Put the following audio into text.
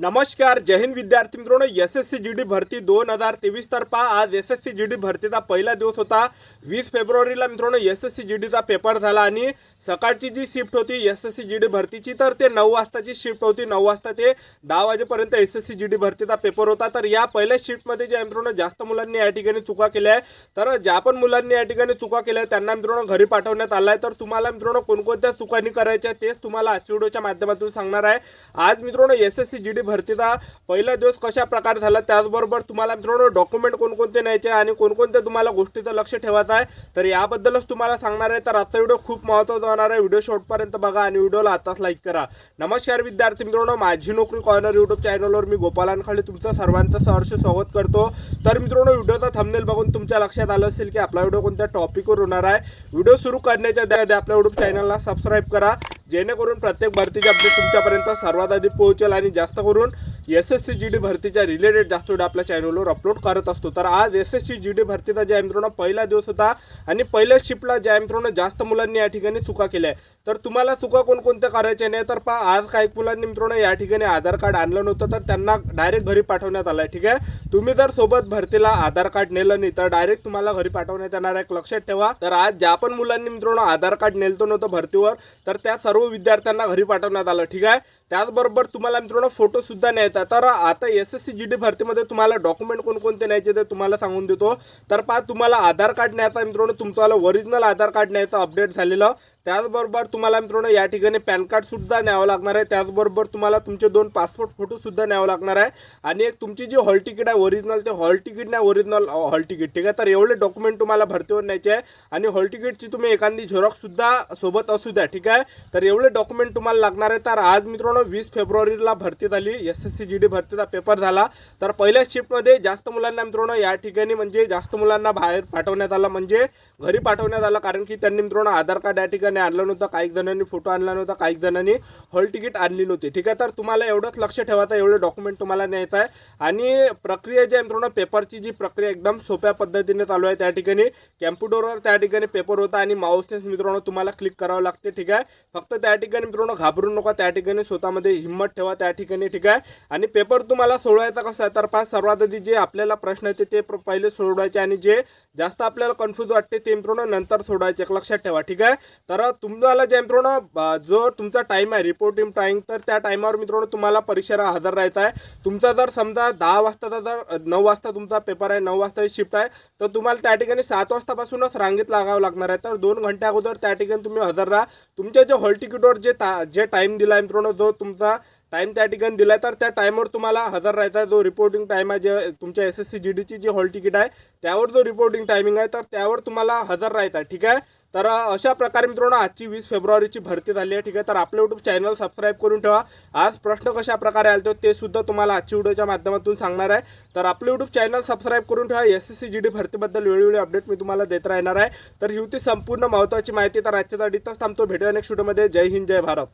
नमस्कार जय हिंद विद्यार्थी मित्रांनो. S S C G D भरती दोन हजार तेवीस तर्फा. आज S S C G D भरतीचा पहिला दिवस होता. वीस फेब्रुवारीला मित्रांनो एस एस सी जी डीचा पेपर झाला आणि सकाळची जी शिफ्ट होती S S C G D भरतीची तर ते नऊ वाजताची शिफ्ट होती. नऊ वाजता ते दहा वाजेपर्यंत S S C G D भरतीचा पेपर होता. तर या पहिल्या शिफ्टमध्ये जे मित्रांनो जास्त मुलांनी या ठिकाणी चुका केल्या आहे तर ज्या पण मुलांनी या ठिकाणी चुका केल्या त्यांना मित्रांनो घरी पाठवण्यात आला आहे. तर तुम्हाला मित्रांनो कोणकोणत्या चुकांनी करायच्या तेच तुम्हाला आजच्या व्हिडिओच्या माध्यमातून सांगणार आहे. आज मित्रांनो S S C G D भरतीचा पहिला दिवस कशा प्रकारे झाला त्याचबरोबर तुम्हाला मित्रांनो डॉक्युमेंट कोणकोणते न्यायचे आणि कोणकोणत्या तुम्हाला गोष्टीचं लक्ष ठेवायचं आहे तर याबद्दलच तुम्हाला सांगणार आहे. तर आजचा व्हिडिओ खूप महत्त्वाचा होणार आहे. व्हिडिओ शॉर्टपर्यंत बघा आणि व्हिडिओला आताच लाईक करा. नमस्कार विद्यार्थी मित्रांनो माझी नोकरी कॉर्नर यूट्यूब चॅनलवर मी गोपालांखाडे तुमचं सर्वांचं सहर्ष स्वागत करतो. तर मित्रांनो व्हिडिओचा थंबनेल बघून तुमच्या लक्षात आलं असेल की आपला व्हिडिओ कोणत्या टॉपिकवर होणार आहे. व्हिडिओ सुरू करण्याच्या द्या आपल्या यूट्यूब चॅनलला सबस्क्राईब करा. जेणेकरून प्रत्येक भरतीचे अपडेट तुमच्यापर्यंत सर्वात आधी पोहोचेल आणि जास्त करून S S C G D भरतीच्या रिलेटेड जास्त व्हिडिओ आपल्या चॅनलवर अपलोड करत असतो. तर आज S S C G D भरतीचा ज्या आहे मित्रांनो पहिला दिवस होता आणि पहिल्या शिफ्टला ज्या आहे मित्रांनो जास्त मुलांनी या ठिकाणी चुका केल्या आहे तर तुम्हाला चुका कोणकोणत्या करायच्या नाही तर पहा आज काही मुलांनी मित्रांनो या ठिकाणी आधार कार्ड आणलं नव्हतं तर त्यांना डायरेक्ट घरी पाठवण्यात आलं आहे. ठीक आहे? तुम्ही जर सोबत भरतीला आधार कार्ड नेलं नाही तर डायरेक्ट तुम्हाला घरी पाठवण्यात येणार आहे. एक लक्षात ठेवा. तर आज ज्या पण मुलांनी मित्रांनो आधार कार्ड नेलतो नव्हतं भरतीवर तर त्या सर्व विद्यार्थ्यांना घरी पाठवण्यात आलं. ठीक आहे? त्याचबरोबर तुम्हाला मित्रांनो फोटो सुद्धा न्यायचा तर आता S S C G D भरतीमध्ये तुम्हाला डॉक्युमेंट कोणकोणते न्यायचे ते तुम्हाला सांगून देतो. तर पहा तुम्हाला आधार कार्ड न्यायचा मित्रांनो. तुमचं ओरिजिनल आधार कार्ड न्यायचं अपडेट झालेलं. त्याचबरोबर तुम्हाला मित्रांनो या ठिकाणी पॅन कार्डसुद्धा न्यावं लागणार आहे. त्याचबरोबर तुम्हाला तुमचे दोन पासपोर्ट फोटोसुद्धा न्यावं लागणार आहे. आणि एक तुमची जी हॉल तिकीट आहे ओरिजिनल ते हॉल तिकीट नाही ओरिजिनल हॉल तिकीट ठीक आहे? तर एवढे डॉक्युमेंट तुम्हाला भरतीवर न्यायचे आहे. आणि हॉल तिकीटची तुम्ही एखादी झेरॉक्ससुद्धा सोबत असू द्या ठीक आहे? तर एवढे डॉक्युमेंट तुम्हाला लागणार आहे. तर आज मित्रांनो वीस फेब्रुवारीला भरती झाली S S C G D भरतीचा पेपर झाला. तर पहिल्या शिफ्टमध्ये जास्त मुलांना मित्रांनो या ठिकाणी म्हणजे जास्त मुलांना बाहेर पाठवण्यात आलं म्हणजे घरी पाठवण्यात आलं. कारण की त्यांनी मित्रांनो आधार कार्ड या ठिकाणी आणलं नव्हतं काही जणांनी फोटो आणला नव्हता काही जणांनी हॉल तिकीट आणली नव्हती. ठीक आहे तर तुम्हाला एवढंच लक्ष ठेवायचं एवढं डॉक्युमेंट तुम्हाला न्यायचं आहे. आणि प्रक्रिया जी आहे पेपरची जी प्रक्रिया एकदम सोप्या पद्धतीने चालू आहे त्या ठिकाणी. कॅम्प्युटरवर त्या ठिकाणी पेपर होता आणि माऊसनेच मित्रांनो तुम्हाला क्लिक करावं लागते ठीक आहे. फक्त त्या ठिकाणी मित्रांनो घाबरू नका त्या ठिकाणी स्वतःमध्ये हिंमत ठेवा त्या ठिकाणी ठीक आहे. आणि पेपर तुम्हाला सोडवायचा कसं आहे तर पाच सर्वात आधी जे आपल्याला प्रश्न येते ते पहिले सोडवायचे आणि जे जास्त आपल्याला कन्फ्यूज वाटते ते मित्रांनो नंतर सोडवायचे एक लक्षात ठेवा ठीक आहे. तर तर तुम्हाला जे मित्रांनो जो तुमचा टाईम आहे रिपोर्टिंग टाईम तर त्या टाईमावर मित्रांनो तुम्हाला परीक्षेला हजर राहायचा आहे. तुमचा जर समजा दहा वाजताचा जर नऊ वाजता तुमचा पेपर आहे नऊ वाजता शिफ्ट आहे तर तुम्हाला त्या ठिकाणी सात वाजतापासूनच रांगेत लागावं लागणार आहे. तर दोन घंट्या अगोदर त्या ठिकाणी तुम्ही हजर राहा. तुमच्या जे हॉल तिकीटवर जे ता जे टाईम दिला आहे मित्रांनो जो तुमचा टाईम त्या ठिकाणी दिला आहे तर त्या टाईमवर तुम्हाला हजर राहायचा जो रिपोर्टिंग टाईम आहे जे तुमच्या एस एस सी जी डीची जी हॉल तिकीट आहे त्यावर जो रिपोर्टिंग टायमिंग आहे तर त्यावर तुम्हाला हजर राहायचा आहे. ठीक आहे? तर अशा प्रकारे मित्रांनो आजची वीस फेब्रुवारीची भरती झाली आहे. ठीक आहे? तर आपलं यूट्यूब चॅनल सबस्क्राईब करून ठेवा. आज प्रश्न कशा प्रकारे आले ते सुद्धा तुम्हाला आजची व्हिडिओच्या माध्यमातून सांगणार आहे. तर आपलं यूट्यूब चॅनल सबस्क्राईब करून ठेवा. S S C G D भरतीबद्दल वेळोवेळी अपडेट मी तुम्हाला देत राहणार आहे. तर ही होती संपूर्ण महत्त्वाची माहिती. तर आजच्या इथंच थांबतो. भेटूया नेक्स्ट व्हिडिओमध्ये जय हिंद जय भारत.